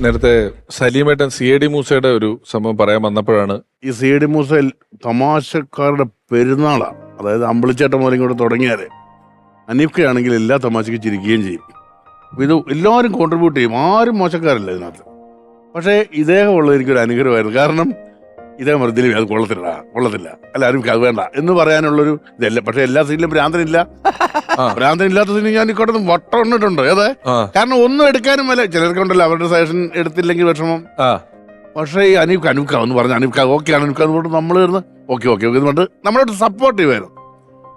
നേരത്തെ സലീമേട്ടൻ C A D മൂസയുടെ ഒരു സംഭവം പറയാൻ വന്നപ്പോഴാണ് ഈ സി എ ഡി മൂസയിൽ തമാശക്കാരുടെ പെരുന്നാളാണ്. അതായത് അമ്പിളിച്ചേട്ടൻ മുതലും കൂടെ തുടങ്ങിയാൽ അനീഫ്കയാണെങ്കിൽ എല്ലാ തമാശയ്ക്ക് ചിരിക്കുകയും ചെയ്യും. ഇത് എല്ലാവരും കോൺട്രിബ്യൂട്ട് ചെയ്യും. ആരും മോശക്കാരല്ല ഇതിനകത്ത്. പക്ഷേ ഇദ്ദേഹമുള്ള എനിക്കൊരു അനുഗ്രഹമായിരുന്നു. കാരണം ഇദ്ദേഹം വെറുതെ അത് കൊള്ളത്തില്ല കൊള്ളത്തില്ല. അല്ല ആരും അത് വേണ്ട. എന്ന് പറയാനുള്ളൊരു ഇതല്ല. പക്ഷെ എല്ലാ സീനിലും ഭ്രാന്തനില്ല. ഭ്രാന്തനില്ലാത്ത സീനിൽ ഞാൻ ഇക്കോട്ടെ വട്ടം ഇട്ടിട്ടുണ്ട് അതെ കാരണം ഒന്നും എടുക്കാനും വല്ല ചിലർക്കുണ്ടല്ലോ അവരുടെ സജഷൻ എടുത്തില്ലെങ്കിൽ വിഷമം. പക്ഷെ ഈ അനീഫ്ക അനുക്ക എന്ന് പറഞ്ഞ അനുക്ക ഓക്കെ ആണ് അനൂഫ്ക എന്ന് പറഞ്ഞിട്ട് നമ്മൾ ഇരുന്ന് ഓക്കെ ഓക്കെ ഓക്കെ എന്ന് പറഞ്ഞിട്ട് നമ്മളോട് സപ്പോർട്ട് ചെയ്യുമായിരുന്നു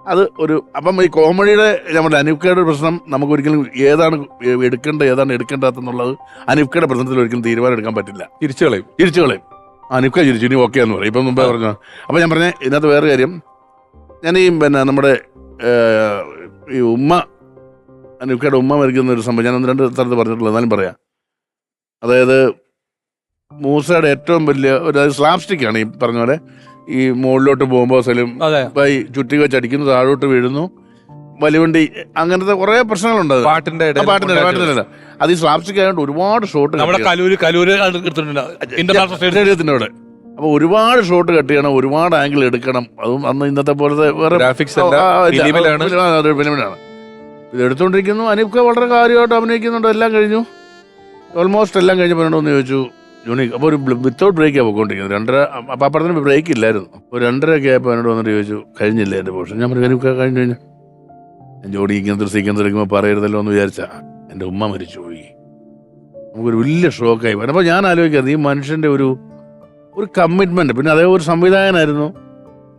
അത് ഒരു അപ്പം ഈ കോമഡിയുടെ നമ്മുടെ അനൂഫ്കയുടെ പ്രശ്നം നമുക്ക് ഒരിക്കലും ഏതാണ് എടുക്കേണ്ടത് ഏതാണ് എടുക്കേണ്ടതെന്നുള്ളത് അനുക്കയുടെ പ്രശ്നത്തിൽ ഒരിക്കലും തീരുമാനം എടുക്കാൻ പറ്റില്ല. തിരിച്ചു കളയും. തിരിച്ചു കളയും. അനൂഫ്ക ചിരിച്ചു. ഇനി ഓക്കെ എന്ന് പറയും. ഇപ്പം മുമ്പേ പറഞ്ഞു അപ്പം ഞാൻ പറഞ്ഞ ഇതിനകത്ത് വേറെ കാര്യം. ഞാൻ ഈ പിന്നെ നമ്മുടെ ഈ ഉമ്മ അനുക്കയുടെ ഉമ്മ മരിക്കുന്ന ഒരു സംഭവം ഞാൻ ഒന്ന് രണ്ട് സ്ഥലത്ത് പറഞ്ഞിട്ടുള്ളൂ എന്നാലും പറയാം. അതായത് മൂസയുടെ ഏറ്റവും വലിയ ഒരു സ്ലാപ്സ്റ്റിക് ആണ് ഈ പറഞ്ഞ പോലെ. ഈ മുകളിലോട്ട് പോകുമ്പോൾ സ്ഥലം ചുറ്റി വെച്ച് അടിക്കുന്നു താഴോട്ട് വീഴുന്നു. വലിവണ്ടി അങ്ങനത്തെ കുറെ പ്രശ്നങ്ങളുണ്ട് അത്. പാട്ടിന്റെ ഇടയിൽ പാട്ടിന്റെ പാട്ടിന്റെ ഇടയിൽ. അത് ഈ സ്ലാപ്സ്റ്റിക് ആയതുകൊണ്ട് ഒരുപാട് ഷോട്ട് നമ്മുടെ കലൂര് കലൂര് എടുത്തിട്ടുണ്ട്. ഇന്റർനാഷണൽ സ്റ്റേഡിയം സ്റ്റേഡിയത്തിന്റെ അവിടെ. അപ്പൊ ഒരുപാട് ഷോട്ട് കട്ട് ചെയ്യണം ഒരുപാട് ആംഗിൾ എടുക്കണം. അതും അന്ന് ഇന്നത്തെ പോലത്തെ വേറെ ഗ്രാഫിക്സ് ആ, അല്ല ആ, ഇല്ല. ഫിലിമിലാണ്. ആ, അതെ, ഫിലിമിലാണ്. ഇത് എടുത്തോണ്ടിരിക്കുന്നു. അനീഫ്ക വളരെ കാര്യമായിട്ട് അഭിനയിക്കുന്നുണ്ട്. എല്ലാം കഴിഞ്ഞു. ഓൾമോസ്റ്റ് എല്ലാം കഴിഞ്ഞപ്പോൾ ഒന്ന് ചോദിച്ചു. യൂണിക് അപ്പൊ ഒരു വിത്തൗട്ട് ബ്രേക്കാണ് പോയിക്കൊണ്ടിരിക്കുന്നത് രണ്ടര അപ്പൊ അപ്പുറത്തിന് ബ്രേക്ക് ഇല്ലായിരുന്നു. അപ്പോൾ രണ്ടരയൊക്കെ ആയപ്പോൾ എന്നോട് വന്നിട്ട് ചോദിച്ചു കഴിഞ്ഞില്ല എന്റെ പോർഷൻ ഞാൻ പറഞ്ഞു കഴിഞ്ഞു കഴിഞ്ഞു. ജോഡി ഇങ്ങനത്തെ ഒരു സീക്വൻസ് എടുക്കുമ്പോൾ പറയരുതല്ലോ എന്ന് വിചാരിച്ചാ എന്റെ ഉമ്മ മരിച്ചുപോയി. നമുക്കൊരു വലിയ ഷോക്കായി പോയി. അപ്പോൾ ഞാൻ ആലോചിക്കുന്നത് ഈ മനുഷ്യന്റെ ഒരു ഒരു കമ്മിറ്റ്മെന്റ് പിന്നെ അതേ ഒരു സംവിധായകനായിരുന്നു.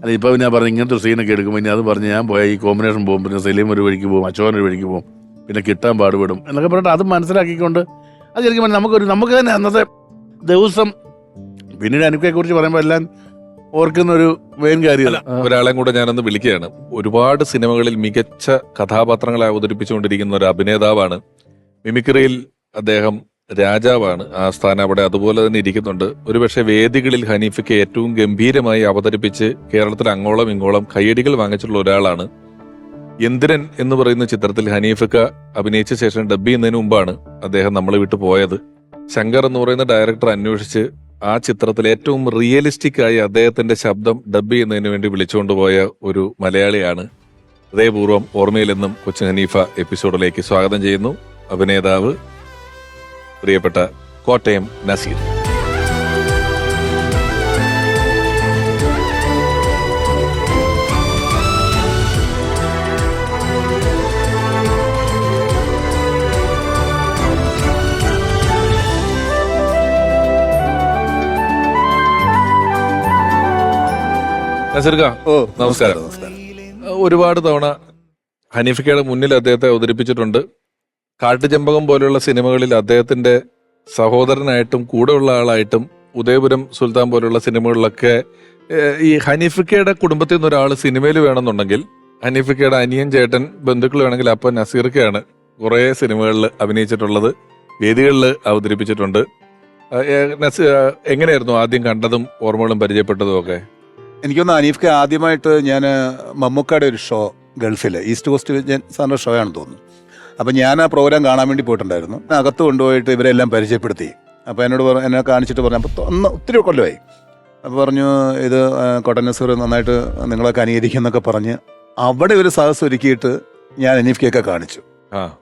അല്ല ഇപ്പോൾ ഞാൻ പറഞ്ഞു ഇങ്ങനത്തെ ഒരു സീനൊക്കെ എടുക്കുമ്പോൾ ഇനി അത് പറഞ്ഞ് ഞാൻ പോയാൽ ഈ കോമ്പിനേഷൻ പോകും പിന്നെ സലീം ഒരു വഴിക്ക് പോകും അച്ചോൻ ഒരു വഴിക്ക് പോകും പിന്നെ കിട്ടാൻ പാടുപെടും എന്നൊക്കെ പറഞ്ഞിട്ട് അത് മനസ്സിലാക്കിക്കൊണ്ട് അത് ശരിക്കും നമുക്കൊരു നമുക്ക് തന്നെ അന്നത്തെ ദിവസം പിന്നീട് അനുക്കയെക്കുറിച്ച് പറയുമ്പോൾ എല്ലാം ഓർക്കുന്ന ഒരു മെയിൻ കാര്യം ഒരാളെയും കൂടെ ഞാനൊന്ന് വിളിക്കുകയാണ്. ഒരുപാട് സിനിമകളിൽ മികച്ച കഥാപാത്രങ്ങളെ അവതരിപ്പിച്ചുകൊണ്ടിരിക്കുന്ന ഒരു അഭിനേതാവാണ് മിമിക്രിയിൽ അദ്ദേഹം രാജാവാണ്. ആ സ്ഥാനം അവിടെ അതുപോലെ തന്നെ ഇരിക്കുന്നുണ്ട്. ഒരുപക്ഷെ വേദികളിൽ ഹനീഫയ്ക്ക് ഏറ്റവും ഗംഭീരമായി അവതരിപ്പിച്ച് കേരളത്തിൽ അങ്ങോളം ഇങ്ങോളം കയ്യടികൾ വാങ്ങിച്ചിട്ടുള്ള ഒരാളാണ്. എന്തിരൻ എന്ന് പറയുന്ന ചിത്രത്തിൽ ഹനീഫക്ക അഭിനയിച്ച ശേഷം ഡബ് ചെയ്യുന്നതിന് മുമ്പാണ് അദ്ദേഹം നമ്മളെ വിട്ടു പോയത്. ശങ്കർ എന്ന് പറയുന്ന ഡയറക്ടർ അന്വേഷിച്ച് ആ ചിത്രത്തിൽ ഏറ്റവും റിയലിസ്റ്റിക് ആയി അദ്ദേഹത്തിന്റെ ശബ്ദം ഡബ് ചെയ്യുന്നതിന് വേണ്ടി വിളിച്ചുകൊണ്ടുപോയ ഒരു മലയാളിയാണ്. ഹൃദയപൂർവം ഓർമ്മയിൽ നിന്നും കൊച്ചു ഹനീഫ എപ്പിസോഡിലേക്ക് സ്വാഗതം ചെയ്യുന്നു. അഭിനേതാവ് പ്രിയപ്പെട്ട കോട്ടയം നസീർ. ഓ. നമസ്കാരം. ഒരുപാട് തവണ ഹനീഫിക്കയുടെ മുന്നിൽ അദ്ദേഹത്തെ അവതരിപ്പിച്ചിട്ടുണ്ട്. കാട്ടുചെമ്പകം പോലെയുള്ള സിനിമകളിൽ അദ്ദേഹത്തിന്റെ സഹോദരനായിട്ടും കൂടെയുള്ള ആളായിട്ടും ഉദയപുരം സുൽത്താൻ പോലെയുള്ള സിനിമകളിലൊക്കെ ഈ ഹനീഫിക്കയുടെ കുടുംബത്തിൽ നിന്ന് ഒരാൾ സിനിമയിൽ വേണമെന്നുണ്ടെങ്കിൽ ഹനീഫിക്കയുടെ അനിയൻ ചേട്ടൻ ബന്ധുക്കൾ വേണമെങ്കിൽ അപ്പൻ നസീർക്കയാണ് കുറേ സിനിമകളിൽ അഭിനയിച്ചിട്ടുള്ളത് വേദികളിൽ അവതരിപ്പിച്ചിട്ടുണ്ട്. എങ്ങനെയായിരുന്നു ആദ്യം കണ്ടതും ഓർമ്മകളും പരിചയപ്പെട്ടതും ഒക്കെ? എനിക്കൊന്ന് അനീഫ്ക്ക് ആദ്യമായിട്ട് ഞാൻ മമ്മൂക്കയുടെ ഒരു ഷോ ഗൾഫിൽ ഈസ്റ്റ് കോസ്റ്റ് സാറിന്റെ ഷോ ആണെന്ന് തോന്നുന്നു. അപ്പം ഞാൻ ആ പ്രോഗ്രാം കാണാൻ വേണ്ടി പോയിട്ടുണ്ടായിരുന്നു. അകത്ത് കൊണ്ടുപോയിട്ട് ഇവരെല്ലാം പരിചയപ്പെടുത്തി. അപ്പോൾ എന്നോട് പറഞ്ഞു എന്നെ കാണിച്ചിട്ട് പറഞ്ഞു അപ്പോൾ ഒന്ന് ഒത്തിരി കൊല്ലമായി. അപ്പോൾ പറഞ്ഞു ഇത് കോട്ടൻ നസീർ നന്നായിട്ട് നിങ്ങളൊക്കെ അനുകരിക്കും എന്നൊക്കെ പറഞ്ഞ് അവിടെ ഒരു സാഹസം ഒരുക്കിയിട്ട് ഞാൻ അനീഫ്ക്കൊക്കെ കാണിച്ചു. ആ.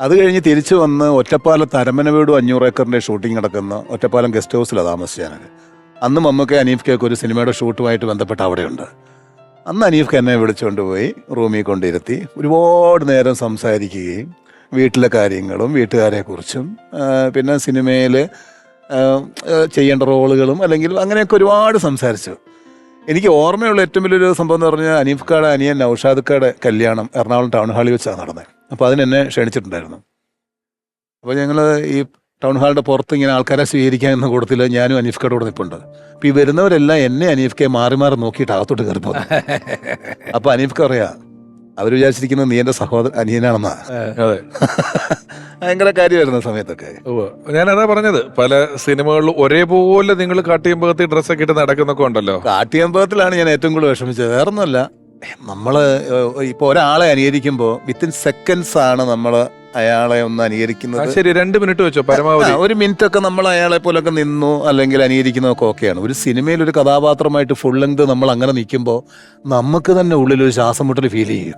അത് കഴിഞ്ഞ് തിരിച്ചു വന്ന് ഒറ്റപ്പാലത്ത് വീടും അഞ്ഞൂറ് ഏക്കറിന്റെ ഷൂട്ടിംഗ് നടക്കുന്ന ഒറ്റപ്പാലം ഗസ്റ്റ് ഹൗസിലാണ് താമസിച്ചു ഞാനത് അന്ന് മമ്മൂക്ക കേക്ക് ഒരു സിനിമയുടെ ഷൂട്ടുമായിട്ട് ബന്ധപ്പെട്ട് അവിടെയുണ്ട്. അന്ന് അനീഫ് എന്നെ വിളിച്ചുകൊണ്ട് പോയി റൂമിൽ കൊണ്ടിരുത്തി ഒരുപാട് നേരം സംസാരിക്കുകയും വീട്ടിലെ കാര്യങ്ങളും വീട്ടുകാരെക്കുറിച്ചും പിന്നെ സിനിമയിൽ ചെയ്യേണ്ട റോളുകളും അല്ലെങ്കിൽ അങ്ങനെയൊക്കെ ഒരുപാട് സംസാരിച്ചു. എനിക്ക് ഓർമ്മയുള്ള ഏറ്റവും വലിയൊരു സംഭവം എന്ന് പറഞ്ഞാൽ അനീഫ് കാട് അനിയൻ നൌഷാദുക്കയുടെ കല്യാണം എറണാകുളം ടൗൺ ഹാളിൽ വെച്ചാണ് നടന്നത്. അപ്പോൾ അതിനെന്നെ ക്ഷണിച്ചിട്ടുണ്ടായിരുന്നു. അപ്പോൾ ഞങ്ങൾ ഈ ടൗൺ ഹാളിന്റെ പുറത്ത് ഇങ്ങനെ ആൾക്കാരെ സ്വീകരിക്കാൻ എന്ന കൂട്ടത്തിൽ ഞാനും അനീഫ്ക്കയുടെ കൂടെ നിൽപ്പുണ്ട് അപ്പോൾ ഈ വരുന്നവരെല്ലാം എന്നെ അനീഫ്കയെ മാറി മാറി നോക്കിയിട്ട് അകത്തോട്ട് കയറി പോകും അപ്പോൾ അനീഫ്ക്ക പറയാ അവർ വിചാരിച്ചിരിക്കുന്നത് നീ എന്റെ സഹോദരൻ അനിയനാണെന്നാ. അതെ. ഭയങ്കര കാര്യമായിരുന്നു സമയത്തൊക്കെ. ഞാൻ ഞാനതാ പറഞ്ഞത് പല സിനിമകളിലും ഒരേപോലെ നിങ്ങൾ കാട്ടിയമ്പകത്തിൽ ഡ്രസ്സൊക്കെ ഇട്ട് നടക്കുന്നൊക്കെ ഉണ്ടല്ലോ. കാട്ടിയമ്പകത്തിലാണ് ഞാൻ ഏറ്റവും കൂടുതൽ വിഷമിച്ചത്. വേറൊന്നുമല്ല നമ്മൾ ഇപ്പോൾ ഒരാളെ അനുകരിക്കുമ്പോൾ വിത്തിൻ സെക്കൻഡ്സ് ആണ് നമ്മൾ അയാളെ ഒന്ന് അനുകരിക്കുന്നത് ശരി രണ്ട് മിനിറ്റ് വെച്ചോ പരമാവധി. ഒരു മിനിറ്റ് ഒക്കെ നമ്മൾ അയാളെ പോലൊക്കെ നിന്നു അല്ലെങ്കിൽ അനുകരിക്കുന്നതൊക്കെ ഓക്കെയാണ്. ഒരു സിനിമയിൽ ഒരു കഥാപാത്രമായിട്ട് ഫുൾ ലെങ്ത് നമ്മൾ അങ്ങനെ നിൽക്കുമ്പോൾ നമുക്ക് തന്നെ ഉള്ളിൽ ഒരു ശ്വാസം മുട്ടൽ ഫീൽ ചെയ്യും.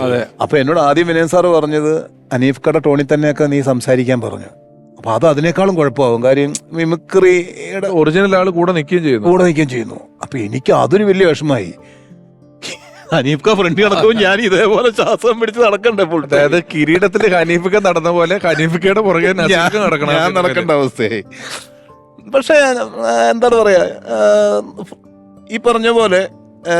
അതെ. അപ്പൊ എന്നോട് ആദ്യം വിനയൻ സാറ് പറഞ്ഞത് അനീഫ് കട ടോണി തന്നെയൊക്കെ നീ സംസാരിക്കാൻ പറഞ്ഞു. അപ്പൊ അത് അതിനേക്കാളും കുഴപ്പമാകും. കാര്യം മിമിക്രിയുടെ ഒറിജിനൽ ആൾ കൂടെ നിൽക്കുകയും ചെയ്യുന്നു. കൂടെ നിൽക്കുകയും ചെയ്യുന്നു. അപ്പൊ എനിക്ക് അതൊരു വലിയ വിഷമായി അനീഫ് ക ഫ്രണ്ട് നടക്കും ഞാൻ ഇതേപോലെ ശ്വാസം പിടിച്ച് നടക്കണ്ടേ full time? അതായത് കിരീടത്തിൽ ഹനീഫിക്ക നടന്ന പോലെ ഹനീഫിക്കയുടെ പുറകെ നടക്കണം ഞാൻ നടക്കേണ്ട അവസ്ഥയായി. പക്ഷേ ആ, എന്താണ് പറയാ ആ, ഈ പറഞ്ഞ പോലെ ആ,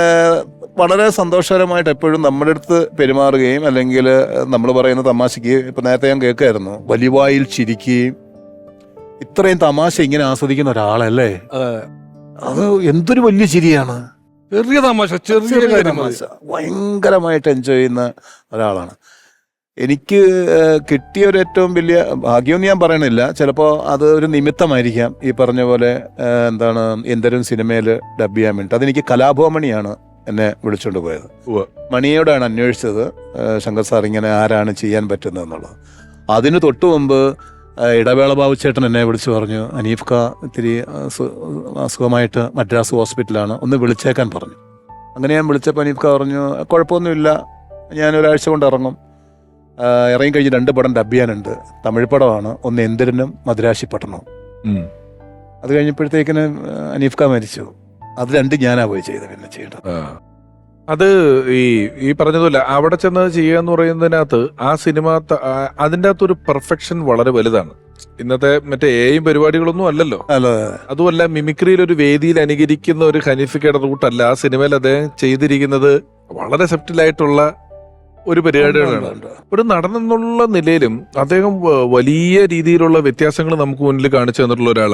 വളരെ സന്തോഷകരമായിട്ട് എപ്പോഴും നമ്മുടെ അടുത്ത് പെരുമാറുകയും അല്ലെങ്കിൽ നമ്മൾ പറയുന്ന തമാശയ്ക്ക് ഇപ്പം നേരത്തെ ഞാൻ കേൾക്കായിരുന്നു വലിവായിൽ ചിരിക്കുകയും ഇത്രയും തമാശ ഇങ്ങനെ ആസ്വദിക്കുന്ന ഒരാളല്ലേ? അത് എന്തൊരു വലിയ ചിരിയാണ്. ചെറിയ തമാശ ചെറിയ ചെറിയ കാര്യം മതി. തമാശ. ഭയങ്കരമായിട്ട് എൻജോയ് ചെയ്യുന്ന ഒരാളാണ്. എനിക്ക് ഏഹ്, കിട്ടിയ ഒരു ഏറ്റവും വലിയ ഭാഗ്യമെന്ന് ഞാൻ പറയണില്ല. ചിലപ്പോൾ അത് ഒരു നിമിത്തമായിരിക്കാം. ഈ പറഞ്ഞ പോലെ ഏഹ്, എന്താണ് എന്തരും സിനിമയിൽ ഡബ് ചെയ്യാൻ വേണ്ടി അതെനിക്ക് കലാഭവമണിയാണ് എന്നെ വിളിച്ചുകൊണ്ട് പോയത്. ഉവ്വ്. മണിയോടാണ് അന്വേഷിച്ചത്. ഏഹ്, ശങ്കർ സാർ ഇങ്ങനെ ആരാണ് ചെയ്യാൻ പറ്റുന്നത് എന്നുള്ളത് അതിന് തൊട്ടു മുമ്പ് ഇടവേള ബാബുച്ചേട്ടൻ എന്നെ വിളിച്ചു പറഞ്ഞു അനീഫ് ഖാ ഇത്തിരി അസു- അസുഖമായിട്ട് മദ്രാസ് ഹോസ്പിറ്റലാണ് ഒന്ന് വിളിച്ചേക്കാൻ പറഞ്ഞു. അങ്ങനെ ഞാൻ വിളിച്ചപ്പോൾ അനീഫ് ഖാ പറഞ്ഞു കുഴപ്പമൊന്നുമില്ല ഞാൻ ഒരാഴ്ച കൊണ്ട് ഇറങ്ങും. ഇറങ്ങി കഴിഞ്ഞ് രണ്ട് പടം ഡബ് ചെയ്യാനുണ്ട്. തമിഴ് പടമാണ് ഒന്ന് എന്തിരനും മദ്രാശി പട്ടണവും. അത് കഴിഞ്ഞപ്പോഴത്തേക്കിന് അനീഫ് ഖാ മരിച്ചു. അത് രണ്ട് ഞാനാ പോയി ചെയ്തത് പിന്നെ ചെയ്യേണ്ടത്. അത് ഈ ഈ പറഞ്ഞതുപോലെ അവിടെ ചെന്ന് ചെയ്യുക എന്ന് പറയുന്നതിനകത്ത് ആ സിനിമ അതിന്റെ അകത്ത് ഒരു അകത്തൊരു പെർഫെക്ഷൻ വളരെ വലുതാണ്. ഇന്നത്തെ മറ്റേ എയും പരിപാടികളൊന്നും അല്ലല്ലോ. അല്ല. അതുമല്ല മിമിക്രിയിൽ ഒരു വേദിയിൽ അനുകരിക്കുന്ന ഒരു ഹനീഫിക്കയുടെ റൂട്ടല്ല ആ സിനിമയിൽ അദ്ദേഹം ചെയ്തിരിക്കുന്നത് വളരെ സെപ്റ്റിലായിട്ടുള്ള ഒരു പരിപാടികളാണ്. ഒരു നടനെന്നുള്ള നിലയിലും അദ്ദേഹം വലിയ രീതിയിലുള്ള വ്യത്യാസങ്ങൾ നമുക്ക് മുന്നിൽ കാണിച്ചു തന്നിട്ടുള്ള ഒരാളാണ്.